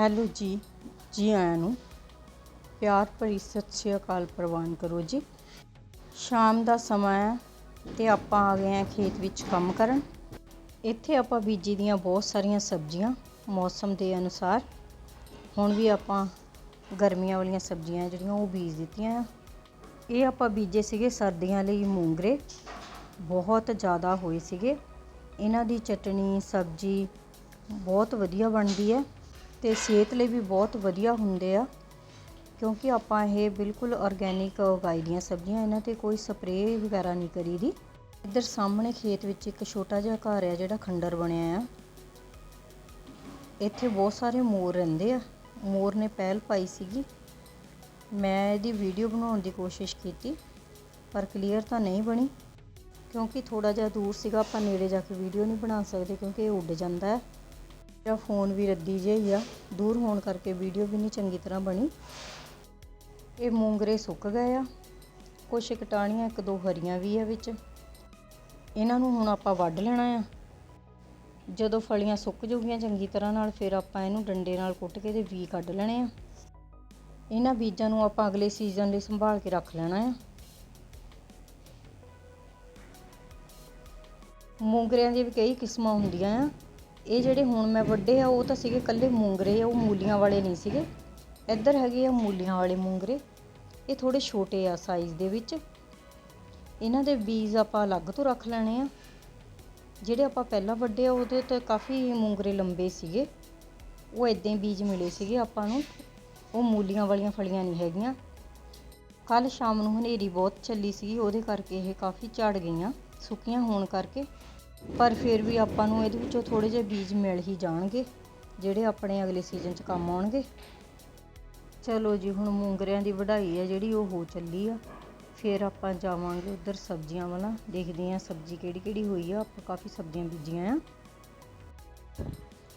Hello ਜੀ ਜੀ ਆਇਆਂ ਨੂੰ। ਪਿਆਰ ਭਰੀ ਸਤਿ ਸ਼੍ਰੀ ਅਕਾਲ ਪ੍ਰਵਾਨ ਕਰੋ ਜੀ। ਸ਼ਾਮ ਦਾ ਸਮਾਂ ਹੈ ਤੇ ਆਪਾਂ ਆ ਗਏ ਹਾਂ ਖੇਤ ਵਿੱਚ ਕੰਮ ਕਰਨ। ਇੱਥੇ ਆਪਾਂ ਬੀਜੀ ਦੀਆਂ ਬਹੁਤ ਸਾਰੀਆਂ ਸਬਜ਼ੀਆਂ ਮੌਸਮ ਦੇ ਅਨੁਸਾਰ। ਹੁਣ ਵੀ ਆਪਾਂ ਗਰਮੀਆਂ ਵਾਲੀਆਂ ਸਬਜ਼ੀਆਂ ਜਿਹੜੀਆਂ ਉਹ ਬੀਜ ਦਿੱਤੀਆਂ ਆ। ਇਹ ਆਪਾਂ ਬੀਜੇ ਸੀਗੇ ਸਰਦੀਆਂ ਲਈ ਮੂੰਗਰੇ। ਬਹੁਤ ਜ਼ਿਆਦਾ ਹੋਏ ਸੀਗੇ। ਇਹਨਾਂ ਦੀ ਚਟਣੀ, ਸਬਜ਼ੀ ਬਹੁਤ ਵਧੀਆ ਬਣਦੀ ਹੈ। ਅਤੇ ਸਿਹਤ ਲਈ ਵੀ ਬਹੁਤ ਵਧੀਆ ਹੁੰਦੇ ਆ, ਕਿਉਂਕਿ ਆਪਾਂ ਇਹ ਬਿਲਕੁਲ ਔਰਗੈਨਿਕ ਉਗਾਈ ਦੀਆਂ ਸਬਜ਼ੀਆਂ, ਇਹਨਾਂ ਤੇ ਕੋਈ ਸਪਰੇਅ ਵਗੈਰਾ ਨਹੀਂ ਕਰੀ ਦੀ ਇੱਧਰ ਸਾਹਮਣੇ ਖੇਤ ਵਿੱਚ ਇੱਕ ਛੋਟਾ ਜਿਹਾ ਘਰ ਆ ਜਿਹੜਾ ਖੰਡਰ ਬਣਿਆ ਆ। ਇੱਥੇ ਬਹੁਤ ਸਾਰੇ ਮੋਰ ਰਹਿੰਦੇ ਆ। ਮੋਰ ਨੇ ਪਹਿਲ ਪਾਈ ਸੀਗੀ। ਮੈਂ ਇਹਦੀ ਵੀਡੀਓ ਬਣਾਉਣ ਦੀ ਕੋਸ਼ਿਸ਼ ਕੀਤੀ, ਪਰ ਕਲੀਅਰ ਤਾਂ ਨਹੀਂ ਬਣੀ, ਕਿਉਂਕਿ ਥੋੜਾ ਜਿਹਾ ਦੂਰ ਸੀਗਾ, ਆਪਾਂ ਨੇੜੇ ਜਾ ਕੇ ਵੀਡੀਓ ਨਹੀਂ ਬਣਾ ਸਕਦੇ, ਕਿਉਂਕਿ ਇਹ ਉੱਡ ਜਾਂਦਾ ਹੈ ਮੇਰਾ ਫੋਨ ਵੀ ਰੱਦੀ ਜਿਹਾ ਹੀ ਆ, ਦੂਰ ਹੋਣ ਕਰਕੇ ਵੀਡੀਓ ਵੀ ਨਹੀਂ ਚੰਗੀ ਤਰ੍ਹਾਂ ਬਣੀ। ਇਹ ਮੂੰਗਰੇ ਸੁੱਕ ਗਏ ਆ, ਕੁਛ ਕਟਾਣੀਆਂ ਇੱਕ ਦੋ ਹਰੀਆਂ ਵੀ ਆ ਵਿੱਚ। ਇਹਨਾਂ ਨੂੰ ਹੁਣ ਆਪਾਂ ਵੱਢ ਲੈਣਾ ਆ। ਜਦੋਂ ਫਲੀਆਂ ਸੁੱਕ ਜੂਗੀਆਂ ਚੰਗੀ ਤਰ੍ਹਾਂ ਨਾਲ, ਫਿਰ ਆਪਾਂ ਇਹਨੂੰ ਡੰਡੇ ਨਾਲ ਕੁੱਟ ਕੇ ਤੇ ਵੀ ਕੱਢ ਲੈਣੇ ਆ। ਇਹਨਾਂ ਬੀਜਾਂ ਨੂੰ ਆਪਾਂ ਅਗਲੇ ਸੀਜ਼ਨ ਲਈ ਸੰਭਾਲ ਕੇ ਰੱਖ ਲੈਣਾ ਆ। ਮੂੰਗਰਿਆਂ ਦੀ ਵੀ ਕਈ ਕਿਸਮਾਂ ਹੁੰਦੀਆਂ ਆ। ਇਹ ਜਿਹੜੇ ਹੁਣ ਮੈਂ ਵੱਡੇ ਆ, ਉਹ ਤਾਂ ਸੀਗੇ ਕੱਲੇ ਮੂੰਗਰੇ ਆ, ਉਹ ਮੂਲੀਆਂ ਵਾਲੇ ਨਹੀਂ ਸੀਗੇ। ਇੱਧਰ ਹੈਗੇ ਆ ਮੂਲੀਆਂ ਵਾਲੇ ਮੂੰਗਰੇ। ਇਹ ਥੋੜੇ ਛੋਟੇ ਆ ਸਾਈਜ਼ ਦੇ ਵਿੱਚ। ਇਹਨਾਂ ਦੇ ਬੀਜ ਆਪਾਂ ਅਲੱਗ ਤੋਂ ਰੱਖ ਲੈਣੇ ਆ। ਜਿਹੜੇ ਆਪਾਂ ਪਹਿਲਾਂ ਵੱਡੇ ਆ, ਉਹਦੇ ਤੇ ਕਾਫੀ ਮੂੰਗਰੇ ਲੰਬੇ ਸੀਗੇ। ਉਹ ਇਦਾਂ ਹੀ ਬੀਜ ਮਿਲੇ ਸੀਗੇ ਆਪਾਂ ਨੂੰ। ਉਹ ਮੂਲੀਆਂ ਵਾਲੀਆਂ ਫਲੀਆਂ ਨਹੀਂ ਹੈਗੀਆਂ। ਕੱਲ ਸ਼ਾਮ ਨੂੰ ਹਨੇਰੀ ਬਹੁਤ ਚੱਲੀ ਸੀ ਉਹਦੇ ਕਰਕੇ ਇਹ ਕਾਫੀ ਝੜ ਗਈਆਂ, ਸੁੱਕੀਆਂ ਹੋਣ ਕਰਕੇ। ਪਰ ਫਿਰ ਵੀ ਆਪਾਂ ਨੂੰ ਇਹਦੇ ਵਿੱਚੋਂ ਥੋੜੇ ਜਿਹੇ ਬੀਜ ਮਿਲ ਹੀ ਜਾਣਗੇ, ਜਿਹੜੇ ਆਪਣੇ ਅਗਲੇ ਸੀਜ਼ਨ 'ਚ ਕੰਮ ਆਉਣਗੇ। ਚਲੋ ਜੀ, ਹੁਣ ਮੂੰਗਰਿਆਂ ਦੀ ਵਢਾਈ ਹੈ ਜਿਹੜੀ, ਉਹ ਹੋ ਚੱਲੀ ਆ। ਫਿਰ ਆਪਾਂ ਜਾਵਾਂਗੇ ਉਧਰ ਸਬਜ਼ੀਆਂ ਵਾਲਾ। ਦੇਖਦੇ ਹਾਂ ਸਬਜ਼ੀ ਕਿਹੜੀ ਕਿਹੜੀ ਹੋਈ ਆ। ਆਪਾਂ ਕਾਫੀ ਸਬਜ਼ੀਆਂ ਬੀਜੀਆਂ ਆ।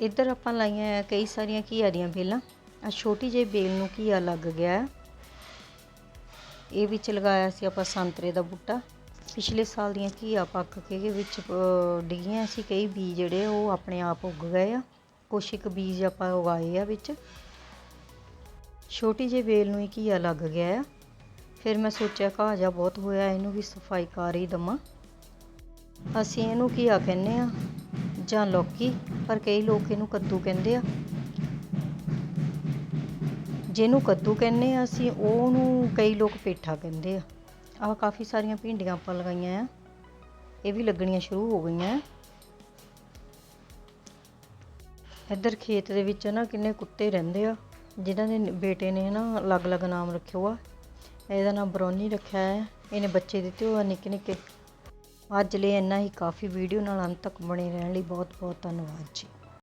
ਇੱਧਰ ਆਪਾਂ ਲਾਈਆਂ ਆ ਕਈ ਸਾਰੀਆਂ ਘੀਆ ਦੀਆਂ ਬੇਲਾਂ। ਆ ਛੋਟੀ ਜਿਹੀ ਬੇਲ ਨੂੰ ਘੀਆ ਲੱਗ ਗਿਆ। ਹੈ। ਇਹ ਵਿੱਚ ਲਗਾਇਆ ਸੀ ਆਪਾਂ ਸੰਤਰੇ ਦਾ ਬੂਟਾ। ਪਿਛਲੇ ਸਾਲ ਦੀਆਂ ਘੀਆ ਪੱਕ ਕੇ ਵਿੱਚ ਡਿੱਗੀਆਂ ਸੀ, ਕਈ ਬੀਜ ਜਿਹੜੇ ਉਹ ਆਪਣੇ ਆਪ ਉੱਗ ਗਏ ਆ। ਕੁਛ ਇੱਕ ਬੀਜ ਆਪਾਂ ਉਗਾਏ ਆ ਵਿੱਚ। ਛੋਟੀ ਜਿਹੀ ਵੇਲ ਨੂੰ ਹੀ ਘੀਆ ਲੱਗ ਗਿਆ ਆ। ਫਿਰ ਮੈਂ ਸੋਚਿਆ, ਘਾਹ ਜਿਹਾ ਬਹੁਤ ਹੋਇਆ, ਇਹਨੂੰ ਵੀ ਸਫ਼ਾਈ ਕਰ ਹੀ ਦਵਾਂ। ਅਸੀਂ ਇਹਨੂੰ ਘੀਆ ਕਹਿੰਦੇ ਆ, ਜਾਂ ਲੌਕੀ, ਪਰ ਕਈ ਲੋਕ ਇਹਨੂੰ ਕੱਦੂ ਕਹਿੰਦੇ ਆ। ਜਿਹਨੂੰ ਕੱਦੂ ਕਹਿੰਦੇ ਆ ਅਸੀਂ, ਉਹਨੂੰ ਕਈ ਲੋਕ ਪੇਠਾ ਕਹਿੰਦੇ ਆ। ਆਹ ਕਾਫੀ ਸਾਰੀਆਂ ਭਿੰਡੀਆਂ ਆਪਾਂ ਲਗਾਈਆਂ ਆ। ਇਹ ਵੀ ਲੱਗਣੀਆਂ ਸ਼ੁਰੂ ਹੋ ਗਈਆਂ। ਇੱਧਰ ਖੇਤ ਦੇ ਵਿੱਚ ਨਾ ਕਿੰਨੇ ਕੁੱਤੇ ਰਹਿੰਦੇ ਆ, ਜਿਨ੍ਹਾਂ ਦੇ ਬੇਟੇ ਨੇ ਨਾ ਅਲੱਗ-ਅਲੱਗ ਨਾਮ ਰੱਖਿਓ ਆ ਇਹਦਾ ਨਾਮ ਬਰੋਨੀ ਰੱਖਿਆ ਹੈ। ਇਹਨੇ ਬੱਚੇ ਦਿੱਤੇ ਹੋਏ ਨਿੱਕੇ ਨਿੱਕੇ ਅੱਜ ਲਈ ਇੰਨਾ ਹੀ। ਕਾਫੀ ਵੀਡੀਓ ਨਾਲ ਅੰਤ ਤੱਕ ਬਣੇ ਰਹਿਣ ਲਈ ਬਹੁਤ ਬਹੁਤ ਧੰਨਵਾਦ ਜੀ।